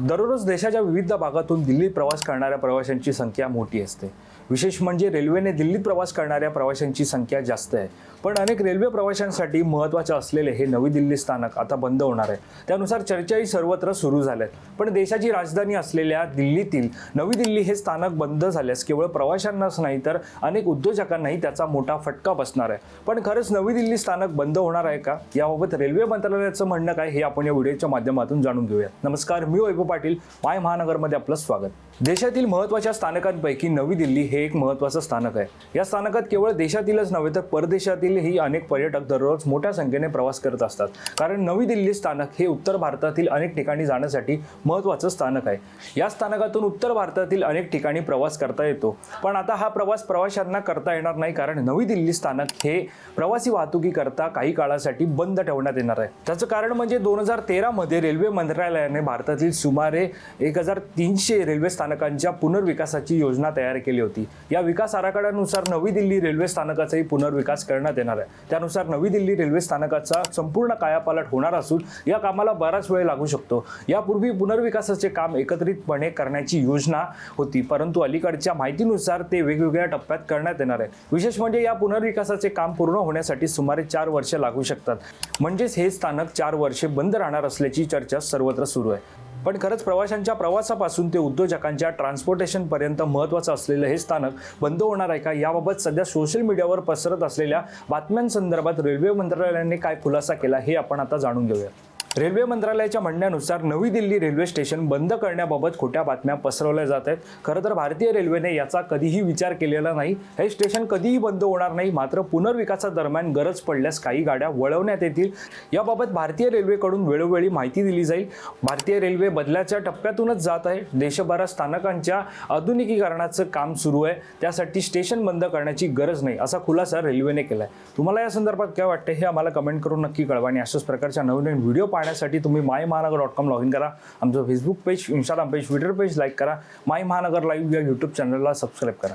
दररोज देशाच्या विविध भागातून दिल्लीत प्रवास करणाऱ्या प्रवाशांची संख्या मोठी असते. विशेष म्हणजे रेल्वेने दिल्लीत प्रवास करणाऱ्या प्रवाशांची संख्या जास्त आहे. पण अनेक रेल्वे प्रवाशांसाठी महत्त्वाचे असलेले हे नवी दिल्ली स्थानक आता बंद होणार आहे. त्यानुसार चर्चाही सर्वत्र सुरू झाल्यात. पण देशाची राजधानी असलेल्या दिल्लीतील नवी दिल्ली हे स्थानक बंद झाल्यास केवळ प्रवाशांनाच नाही तर अनेक उद्योजकांनाही त्याचा मोठा फटका बसणार आहे. पण खरंच नवी दिल्ली स्थानक बंद होणार आहे का? याबाबत रेल्वे मंत्रालयाचं म्हणणं काय हे आपण या व्हिडिओच्या माध्यमातून जाणून घेऊया. नमस्कार मी वैभव पाटील माय महानगरमध्ये आपलं स्वागत. देशातील महत्त्वाच्या स्थानकांपैकी नवी दिल्ली हे एक महत्त्वाचं स्थानक आहे. या स्थानकात केवळ देशातीलच नव्हे तर परदेशातीलही अनेक पर्यटक दररोज मोठ्या संख्येने प्रवास करत असतात. कारण नवी दिल्ली स्थानक हे उत्तर भारतातील अनेक ठिकाणी जाण्यासाठी महत्त्वाचं स्थानक आहे. या स्थानकातून उत्तर भारतातील अनेक ठिकाणी प्रवास करता येतो. पण आता हा प्रवास प्रवाशांना करता येणार नाही कारण नवी दिल्ली स्थानक हे प्रवासी वाहतुकीकरता काही काळासाठी बंद ठेवण्यात येणार आहे. त्याचं कारण म्हणजे दोन हजार तेरामध्ये रेल्वे मंत्रालयाने भारतातील सुमारे एक हजार तीनशे रेल्वे स्थानकांच्या पुनर्विकासाची योजना तयार केली होती. या विकास आराखड्यानुसार नवी दिल्ली रेल्वे स्थानकाचाही पुनर्विकास करण्यात येणार आहे. त्यानुसार नवी दिल्ली रेल्वे स्थानकाचा संपूर्ण कायापालट होणार असून या कामाला बराच वेळ लागू शकतो. यापूर्वी पुनर्विकासाचे काम एकत्रितपणे करण्याची योजना होती परंतु अलीकडच्या माहितीनुसार ते वेगवेगळ्या टप्प्यात करण्यात येणार आहे. विशेष म्हणजे या पुनर्विकासाचे काम पूर्ण होण्यासाठी सुमारे चार वर्ष लागू शकतात. म्हणजेच हे स्थानक चार वर्षे बंद राहणार असल्याची चर्चा सर्वत्र सुरू आहे. पण खरंच प्रवाशांच्या प्रवासापासून ते उद्योजकांच्या ट्रान्सपोर्टेशनपर्यंत महत्त्वाचं असलेलं हे स्थानक बंद होणार आहे का? याबाबत सध्या सोशल मीडियावर पसरत असलेल्या बातम्यांसंदर्भात रेल्वे मंत्रालयाने काय खुलासा केला हे आपण आता जाणून घेऊया. रेल्वे मंत्रालयाच्या म्हणण्यानुसार नवी दिल्ली रेल्वे स्टेशन बंद करण्याबाबत खोट्या बातम्या पसरवल्या जात आहेत. खरं तर भारतीय रेल्वेने याचा कधीही विचार केलेला नाही. हे स्टेशन कधीही बंद होणार नाही मात्र पुनर्विकासादरम्यान गरज पडल्यास काही गाड्या वळवण्यात येतील. याबाबत भारतीय रेल्वेकडून वेळोवेळी माहिती दिली जाईल. भारतीय रेल्वे बदलाच्या टप्प्यातूनच जात आहे. देशभरात स्थानकांच्या आधुनिकीकरणाचं काम सुरू आहे. त्यासाठी स्टेशन बंद करण्याची गरज नाही असा खुलासा रेल्वेने केला आहे तुम्हाला या संदर्भात काय वाटतं हे आम्हाला कमेंट करून नक्की कळवा आणि अशाच प्रकारच्या नवनवीन व्हिडिओ पाहण्यासाठी तुम्ही माय महानगर डॉट कॉम लॉग इन करा. आमचं Facebook page Instagram page Twitter page like करा. माय महानगर लाईव्ह या यूट्यूब चॅनलला सबस्क्राईब करा.